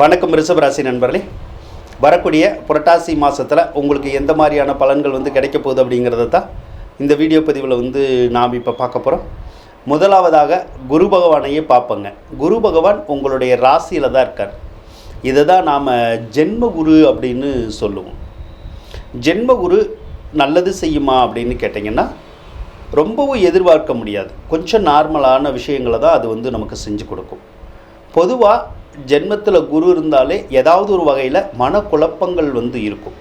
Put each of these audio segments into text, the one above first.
வணக்கம் ரிஷபராசி நண்பர்களே. வரக்கூடிய புரட்டாசி மாதத்தில் உங்களுக்கு எந்த மாதிரியான பலன்கள் வந்து கிடைக்க போகுது அப்படிங்கிறத தான் இந்த வீடியோ பதிவில் வந்து நாம் இப்போ பார்க்க போகிறோம் முதலாவதாக குரு பகவானையே பார்ப்போங்க. குரு பகவான் உங்களுடைய ராசியில் தான் இருக்கார். இதை தான் நாம் ஜென்ம குரு அப்படின்னு சொல்லுவோம். ஜென்ம குரு நல்லது செய்யுமா அப்படின்னு கேட்டிங்கன்னா ரொம்பவும் எதிர்பார்க்க முடியாது. கொஞ்சம் நார்மலான விஷயங்களை தான் அது வந்து நமக்கு செஞ்சு கொடுக்கும். பொதுவாக ஜென்மத்தில் குரு இருந்தாலே ஏதாவது ஒரு வகையில் மனக்குழப்பங்கள் வந்து இருக்கும்.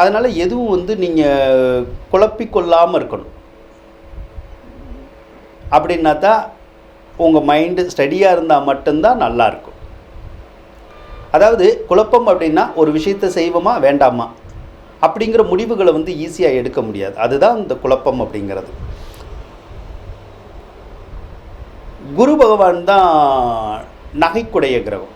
அதனால் எதுவும் வந்து நீங்கள் குழப்பிக்கொள்ளாமல் இருக்கணும். அப்படின்னா தான் உங்கள் மைண்டு ஸ்டடியாக இருந்தால் மட்டும்தான் நல்லாயிருக்கும் அதாவது குழப்பம் அப்படின்னா ஒரு விஷயத்தை செய்வோமா வேண்டாமா? அப்படிங்கிற முடிவுகளை வந்து ஈஸியாக எடுக்க முடியாது. அதுதான் இந்த குழப்பம் அப்படிங்கிறது. குரு பகவான் தான் நகைக்குடைய கிரகம்.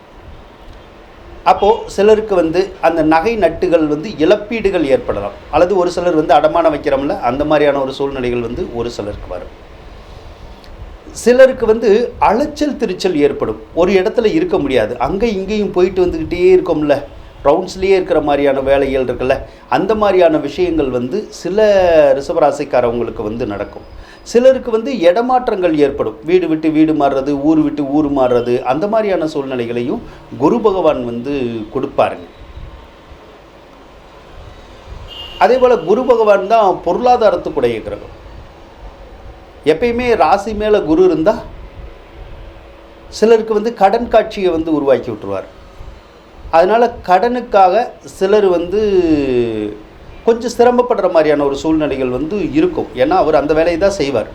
அப்போது சிலருக்கு வந்து அந்த நகை நட்டுகள் வந்து இழப்பீடுகள் ஏற்படலாம். அல்லது ஒரு சிலர் வந்து அடமானம் வைக்கிறோம்ல அந்த மாதிரியான ஒரு சூழ்நிலைகள் வந்து ஒரு சிலருக்கு வரும். சிலருக்கு வந்து அலைச்சல் திருச்சல் ஏற்படும். ஒரு இடத்துல இருக்க முடியாது. அங்கே இங்கேயும் போயிட்டு வந்துக்கிட்டே இருக்கோம்ல. ரவுண்ட்ஸ்லேயே இருக்கிற மாதிரியான வேலைகள் இருக்குல்ல. அந்த மாதிரியான விஷயங்கள் வந்து சில ரிசவராசிக்காரவங்களுக்கு வந்து நடக்கும். சிலருக்கு வந்து இடமாற்றங்கள் ஏற்படும். வீடு விட்டு வீடு மாறுறது ஊர் விட்டு ஊர் மாறுறது அந்த மாதிரியான சூழ்நிலைகளையும் குரு பகவான் வந்து கொடுப்பாருங்க. அதே போல் குரு பகவான் தான் பொருளாதாரத்துக்குடைய கிரகம். எப்பயுமே ராசி மேலே குரு இருந்தால் சிலருக்கு வந்து கடன் காட்சியை வந்து உருவாக்கி விட்டுருவார். அதனால் கடனுக்காக சிலர் வந்து கொஞ்சம் சிரமப்படுற மாதிரியான ஒரு சூழ்நிலைகள் வந்து இருக்கும். ஏன்னா அவர் அந்த வேலையை தான் செய்வார்.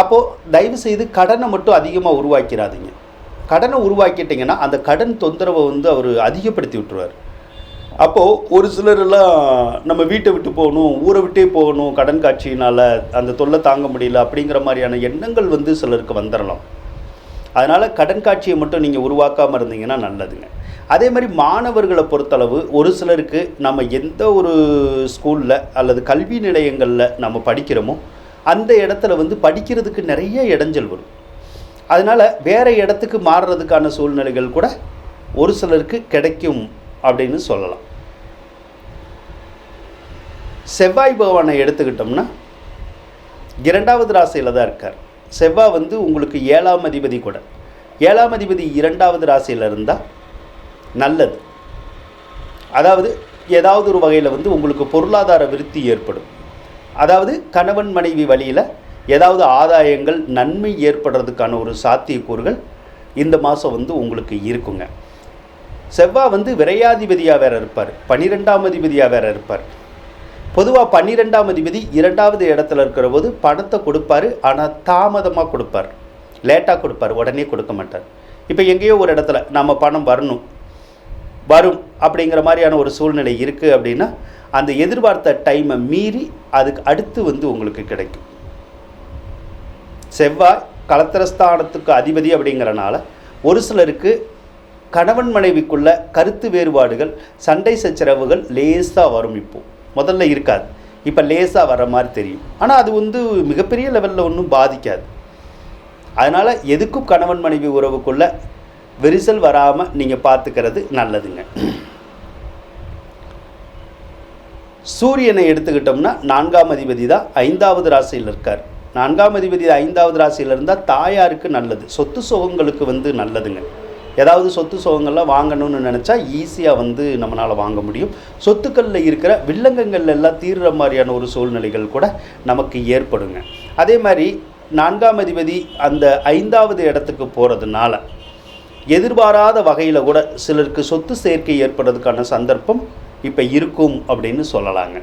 அப்போது தயவு செய்து கடனை மட்டும் அதிகமாக உருவாக்கிறாதீங்க கடனை உருவாக்கிட்டிங்கன்னா அந்த கடன் தொந்தரவை வந்து அவர் அதிகப்படுத்தி விட்டுருவார். அப்போது ஒரு சிலரெல்லாம் நம்ம வீட்டை விட்டு போகணும் ஊரை விட்டே போகணும் கடன் காட்சியினால் அந்த தொல்லை தாங்க முடியல அப்படிங்கிற மாதிரியான எண்ணங்கள் வந்து சிலருக்கு வந்துடலாம் அதனால் கடன் காட்சியை மட்டும் நீங்கள் உருவாக்காமல் இருந்தீங்கன்னா நல்லதுங்க. அதே மாதிரி மாணவர்களை பொறுத்தளவு ஒரு சிலருக்கு நம்ம எந்த ஒரு ஸ்கூலில் அல்லது கல்வி நிலையங்களில் நம்ம படிக்கிறோமோ அந்த இடத்துல வந்து படிக்கிறதுக்கு நிறைய இடைஞ்சல் வரும். அதனால் வேறு இடத்துக்கு மாறுறதுக்கான சூழ்நிலைகள் கூட ஒரு சிலருக்கு கிடைக்கும் அப்படின்னு சொல்லலாம். செவ்வாய் பகவானை எடுத்துக்கிட்டோம்னா இரண்டாவது ராசியில் தான் இருக்கார். செவ்வாய் வந்து உங்களுக்கு ஏழாம் அதிபதி கூட. ஏழாம் அதிபதி இரண்டாவது ராசியில் இருந்தால் நல்லது. அதாவது ஏதாவது ஒரு வகையில் வந்து உங்களுக்கு பொருளாதார விருத்தி ஏற்படும். அதாவது கணவன் மனைவி வழியில் ஏதாவது ஆதாயங்கள் நன்மை ஏற்படுறதுக்கான ஒரு சாத்தியக்கூறுகள் இந்த மாதம் வந்து உங்களுக்கு இருக்குங்க. செவ்வாய் வந்து விரையாதிபதியாக வேற இருப்பார். பனிரெண்டாம் அதிபதியாக வேற இருப்பார். பொதுவாக பன்னிரெண்டாம் அதிபதி இரண்டாவது இடத்துல இருக்கிற போது பணத்தை கொடுப்பாரு ஆனால் தாமதமாக கொடுப்பார். லேட்டாக கொடுப்பார் உடனே கொடுக்க மாட்டார். இப்போ எங்கேயோ ஒரு இடத்துல நம்ம பணம் வரணும் வரும் அப்படிங்கிற மாதிரியான ஒரு சூழ்நிலை இருக்குது அப்படின்னா அந்த எதிர்பார்த்த டைமை மீறி அதுக்கு அடுத்து வந்து உங்களுக்கு கிடைக்கும். செவ்வாய் கலத்திரஸ்தானத்துக்கு அதிபதி அப்படிங்கிறனால ஒரு சிலருக்கு கணவன் மனைவிக்குள்ள கருத்து வேறுபாடுகள் சண்டை சச்சரவுகள் லேசாக வரும் இப்போது முதல்ல இருக்காது. இப்போ லேசாக வர மாதிரி தெரியும். ஆனால் அது வந்து மிகப்பெரிய லெவலில் ஒன்றும் பாதிக்காது. அதனால் எதுக்கும் கணவன் மனைவி உறவுக்குள்ள விரிசல் வராமல் நீங்கள் பார்த்துக்கிறது நல்லதுங்க. சூரியனை எடுத்துக்கிட்டோம்னா நான்காம் அதிபதி தான் ஐந்தாவது ராசியில் இருக்கார். நான்காம் அதிபதி ஐந்தாவது ராசியில் இருந்தால் தாயாருக்கு நல்லது. சொத்து சுகங்களுக்கு வந்து நல்லதுங்க. ஏதாவது சொத்து சுகங்கள்லாம் வாங்கணும்னு நினச்சா ஈஸியாக வந்து நம்மளால் வாங்க முடியும். சொத்துக்களில் இருக்கிற வில்லங்கங்கள் எல்லாம் தீர்ற மாதிரியான ஒரு சூழ்நிலைகள் கூட நமக்கு ஏற்படுங்க. அதே மாதிரி நான்காம் அதிபதி அந்த ஐந்தாவது இடத்துக்கு போகிறதுனால எதிர்பாராத வகையில் கூட சிலருக்கு சொத்து சேர்க்கை ஏற்படுறதுக்கான சந்தர்ப்பம் இப்போ இருக்கும் அப்படின்னு சொல்லலாங்க.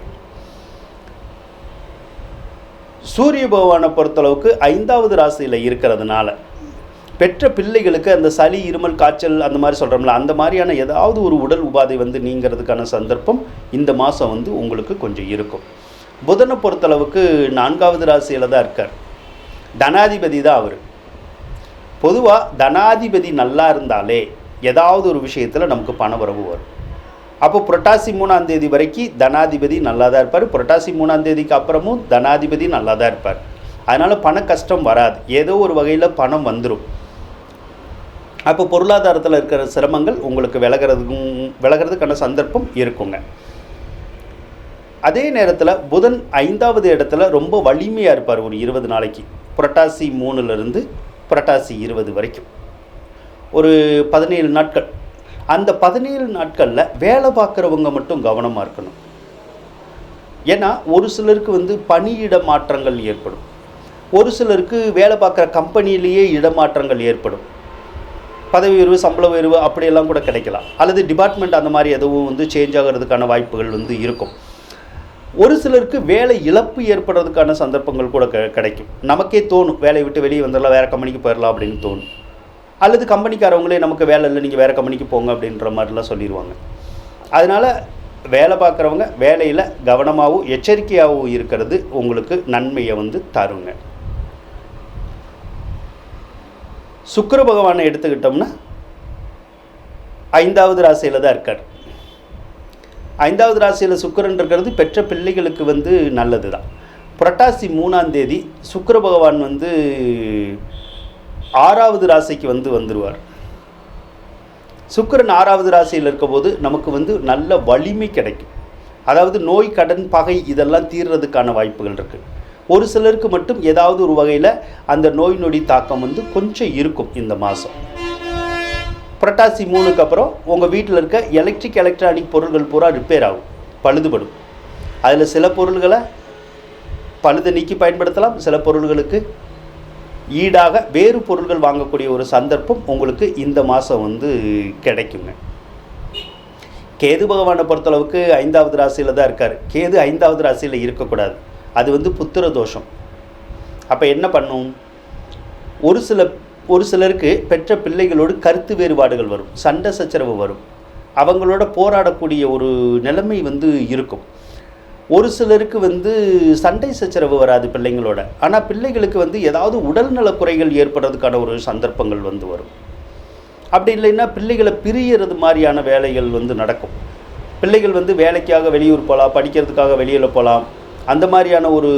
சூரிய பகவானை பொறுத்தளவுக்கு ஐந்தாவது ராசியில் இருக்கிறதுனால பெற்ற பிள்ளைகளுக்கு அந்த சளி இருமல் காய்ச்சல் அந்த மாதிரி சொல்கிறோம்ல அந்த மாதிரியான ஏதாவது ஒரு உடல் உபாதை வந்து நீங்கிறதுக்கான சந்தர்ப்பம் இந்த மாதம் வந்து உங்களுக்கு கொஞ்சம் இருக்கும். புதனை பொறுத்தளவுக்கு நான்காவது ராசியில் தான் இருக்கார். தனாதிபதி தான் அவர். பொதுவாக தனாதிபதி நல்லா இருந்தாலே ஏதாவது ஒரு விஷயத்தில் நமக்கு பணவரவு வரும். அப்போ புரட்டாசி மூணாம் தேதி வரைக்கும் தனாதிபதி நல்லா தான் இருப்பார். புரட்டாசி மூணாம் தேதிக்கு அப்புறமும் தனாதிபதி நல்லா தான் இருப்பார். அதனால் பண கஷ்டம் வராது. ஏதோ ஒரு வகையில் பணம் வந்துடும் அப்போ பொருளாதாரத்தில் இருக்கிற சிரமங்கள் உங்களுக்கு விலகிறதுக்கும் விலகிறதுக்கான சந்தர்ப்பம் இருக்குங்க. அதே நேரத்தில் புதன் ஐந்தாவது இடத்துல ரொம்ப வலிமையாக இருப்பார் ஒரு இருபது நாளைக்கு. புரட்டாசி மூணுலேருந்து புரட்டாசி இருபது வரைக்கும். ஒரு பதினேழு நாட்கள். அந்த பதினேழு நாட்களில் வேலை பார்க்குறவங்க மட்டும் கவனமாக இருக்கணும். ஏன்னா ஒரு சிலருக்கு வந்து பணியிட மாற்றங்கள் ஏற்படும். ஒரு சிலருக்கு வேலை பார்க்குற கம்பெனிலேயே இடமாற்றங்கள் ஏற்படும். பதவி உயர்வு சம்பள உயர்வு அப்படியெல்லாம் கூட கிடைக்கலாம். அல்லது டிபார்ட்மெண்ட் அந்த மாதிரி எதுவும் வந்து சேஞ்ச் ஆகிறதுக்கான வாய்ப்புகள் வந்து இருக்கும். ஒரு சிலருக்கு வேலை இழப்பு ஏற்படுறதுக்கான சந்தர்ப்பங்கள் கூட க கிடைக்கும். நமக்கே தோணும் வேலையை விட்டு வெளியே வந்துடலாம் வேறு கம்பெனிக்கு போயிடலாம் அப்படின்னு தோணும். அல்லது கம்பெனிக்காரவங்களே நமக்கு வேலை இல்லை நீங்கள் வேறு கம்பெனிக்கு போங்க அப்படின்ற மாதிரிலாம் சொல்லிடுவாங்க அதனால் வேலை பார்க்குறவங்க வேலையில் கவனமாகவும் எச்சரிக்கையாகவும் இருக்கிறது உங்களுக்கு நன்மையை வந்து தருங்க. சுக்கர பகவானை எடுத்துக்கிட்டோம்னா ஐந்தாவது ராசியில் தான் இருக்கார். ஐந்தாவது ராசியில் சுக்கரன் இருக்கிறது பெற்ற பிள்ளைகளுக்கு வந்து நல்லது தான் புரட்டாசி மூணாம் தேதி சுக்கர பகவான் வந்து ஆறாவது ராசிக்கு வந்து வந்துடுவார் சுக்கிரன் ஆறாவது ராசியில் இருக்கும்போது நமக்கு வந்து நல்ல வலிமை கிடைக்கும். அதாவது நோய் கடன் பகை இதெல்லாம் தீர்றதுக்கான வாய்ப்புகள் இருக்குது ஒரு சிலருக்கு மட்டும் ஏதாவது ஒரு வகையில் அந்த நோய் நொடி தாக்கம் வந்து கொஞ்சம் இருக்கும் இந்த மாதம் புரட்டாசி மூணுக்கு அப்புறம் உங்கள் வீட்டில் இருக்க எலக்ட்ரிக் எலக்ட்ரானிக் பொருட்கள் பூரா ரிப்பேர் ஆகும். பழுதுபடும். அதில் சில பொருள்களை பழுதை நீக்கி பயன்படுத்தலாம். சில பொருள்களுக்கு ஈடாக வேறு பொருள்கள் வாங்கக்கூடிய ஒரு சந்தர்ப்பம் உங்களுக்கு இந்த மாதம் வந்து கிடைக்குங்க. கேது பகவானை பொறுத்தளவுக்கு ஐந்தாவது ராசியில் தான் இருக்கார். கேது ஐந்தாவது ராசியில் இருக்கக்கூடாது. அது வந்து புத்திர தோஷம். அப்போ என்ன பண்ணும்? ஒரு சில ஒரு சிலருக்கு பெற்ற பிள்ளைகளோடு கருத்து வேறுபாடுகள் வரும். சண்டை சச்சரவு வரும். அவங்களோட போராடக்கூடிய ஒரு நிலைமை வந்து இருக்கும். ஒரு சிலருக்கு வந்து சண்டை சச்சரவு வராது பிள்ளைங்களோட. ஆனால் பிள்ளைகளுக்கு வந்து ஏதாவது உடல்நலக் குறைகள் ஏற்படுறதுக்கான ஒரு சந்தர்ப்பங்கள் வந்து வரும். அப்படி இல்லைன்னா பிள்ளைகளை பிரியறது மாதிரியான வேலைகள் வந்து நடக்கும். பிள்ளைகள் வந்து வேலைக்காக வெளியூர் போகலாம் படிக்கிறதுக்காக வெளியில் போகலாம். அந்த மாதிரியான ஒரு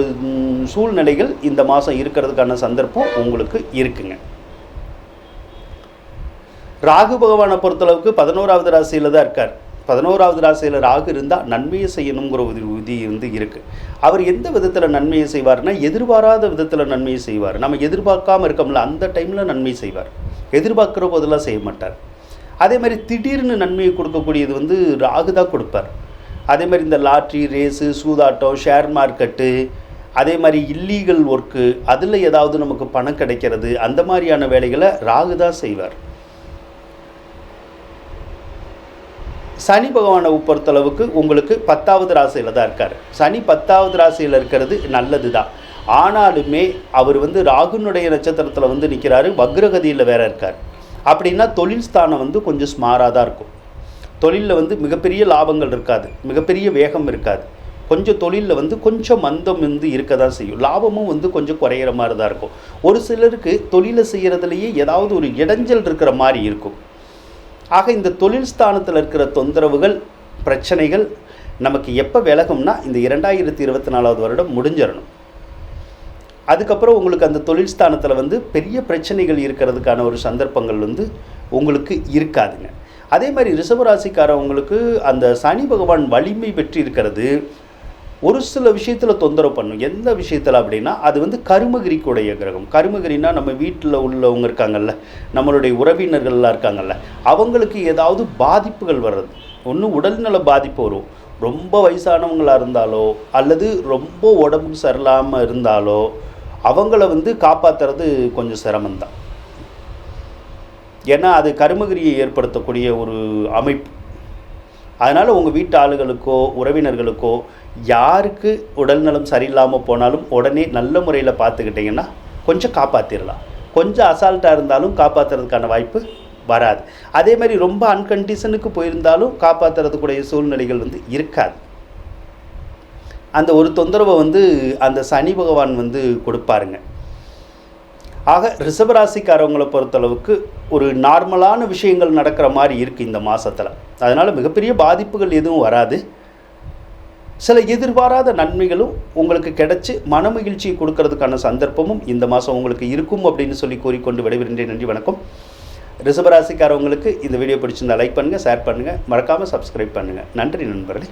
சூழ்நிலைகள் இந்த மாதம் இருக்கிறதுக்கான சந்தர்ப்பம் உங்களுக்கு இருக்குங்க. ராகு பகவானை பொறுத்தளவுக்கு பதினோராவது ராசியில் தான் இருக்கார். பதினோராவது ராசியில் ராகு இருந்தால் நன்மையை செய்யணுங்கிற ஒரு விதி வந்து இருக்குது அவர் எந்த விதத்தில் நன்மையை செய்வார்னா எதிர்பாராத விதத்தில் நன்மையை செய்வார். நம்ம எதிர்பார்க்காம இருக்கோம்ல அந்த டைமில் நன்மை செய்வார். எதிர்பார்க்குற போதெல்லாம் செய்ய மாட்டார். அதே மாதிரி திடீர்னு நன்மையை கொடுக்கக்கூடியது வந்து ராகு தான் கொடுப்பார். அதே மாதிரி இந்த லாட்ரி ரேஸு சூதாட்டம் ஷேர் மார்க்கெட்டு அதே மாதிரி இல்லீகல் ஒர்க்கு அதில் ஏதாவது நமக்கு பணம் கிடைக்கிறது அந்த மாதிரியான வேலைகளை ராகு தான் செய்வார். சனி பகவானை பொறுத்தளவுக்கு உங்களுக்கு பத்தாவது ராசியில் தான் இருக்கார். சனி பத்தாவது ராசியில் இருக்கிறது நல்லது தான் ஆனாலுமே அவர் வந்து ராகுனுடைய நட்சத்திரத்தில் வந்து நிற்கிறாரு வக்ரகதியில் வேற இருக்கார். அப்படின்னா தொழில் ஸ்தானம் வந்து கொஞ்சம் ஸ்மாராக தான் இருக்கும். தொழிலில் வந்து மிகப்பெரிய லாபங்கள் இருக்காது. மிகப்பெரிய வேகம் இருக்காது. கொஞ்சம் தொழிலில் வந்து கொஞ்சம் மந்தம் வந்து இருக்க தான் செய்யும். லாபமும் வந்து கொஞ்சம் குறையிற மாதிரி தான் இருக்கும். ஒரு சிலருக்கு தொழிலை செய்கிறதுலையே ஏதாவது ஒரு இடைஞ்சல் இருக்கிற மாதிரி இருக்கும். ஆக இந்த தொழில் ஸ்தானத்தில் இருக்கிற தொந்தரவுகள் பிரச்சனைகள் நமக்கு எப்போ விலகும்னா இந்த இரண்டாயிரத்தி இருபத்தி நாலாவது வருடம் முடிஞ்சிடணும். அதுக்கப்புறம் உங்களுக்கு அந்த தொழில் ஸ்தானத்தில் வந்து பெரிய பிரச்சனைகள் இருக்கிறதுக்கான ஒரு சந்தர்ப்பங்கள் வந்து உங்களுக்கு இருக்காதுங்க. அதே மாதிரி ரிஷபராசிக்காரவங்களுக்கு அந்த சனி பகவான் வலிமை பெற்று இருக்கிறது. ஒரு சில விஷயத்தில் தொந்தரவு பண்ணும். எந்த விஷயத்தில் அப்படின்னா அது வந்து கருமகிரிக்குடைய கிரகம். கருமகிரினா நம்ம வீட்டில் உள்ளவங்க இருக்காங்கல்ல. நம்மளுடைய உறவினர்கள்லாம் இருக்காங்கல்ல. அவங்களுக்கு ஏதாவது பாதிப்புகள் வர்றது. ஒன்று உடல்நல பாதிப்பு வரும். ரொம்ப வயசானவங்களாக இருந்தாலோ அல்லது ரொம்ப உடம்பு சரியில்லாமல் இருந்தாலோ அவங்கள வந்து காப்பாற்றுறது கொஞ்சம் சிரமம்தான். ஏன்னா அது கருமகிரியை ஏற்படுத்தக்கூடிய ஒரு அமைப்பு. அதனால் உங்கள் வீட்டு ஆளுகளுக்கோ உறவினர்களுக்கோ யாருக்கு உடல்நலம் சரியில்லாமல் போனாலும் உடனே நல்ல முறையில் பார்த்துக்கிட்டிங்கன்னா கொஞ்சம் காப்பாற்றிடலாம் கொஞ்சம் அசால்ட்டாக இருந்தாலும் காப்பாற்றுறதுக்கான வாய்ப்பு வராது. அதே மாதிரி ரொம்ப அன்கண்டிஷனுக்கு போயிருந்தாலும் காப்பாற்றுறதுக்குடைய சூழ்நிலைகள் வந்து இருக்காது. அந்த ஒரு தொந்தரவை வந்து அந்த சனி பகவான் வந்து கொடுப்பாருங்க. ஆக ரிஷபராசிக்காரவங்களை பொறுத்தளவுக்கு ஒரு நார்மலான விஷயங்கள் நடக்கிற மாதிரி இருக்குது இந்த மாதத்தில் அதனால் மிகப்பெரிய பாதிப்புகள் எதுவும் வராது. சில எதிர்பாராத நன்மைகளும் உங்களுக்கு கிடைச்சி மனமகிழ்ச்சியை கொடுக்கறதுக்கான சந்தர்ப்பமும் இந்த மாதம் உங்களுக்கு இருக்கும் அப்படின்னு சொல்லி கூறிக்கொண்டு விடைபெறுகின்றேன். நன்றி வணக்கம். ரிஷபராசிக்காரவங்களுக்கு இந்த வீடியோ பிடிச்சிருந்தால் லைக் பண்ணுங்கள் ஷேர் பண்ணுங்கள் மறக்காமல் சப்ஸ்கிரைப் பண்ணுங்கள் நன்றி நண்பர்களே.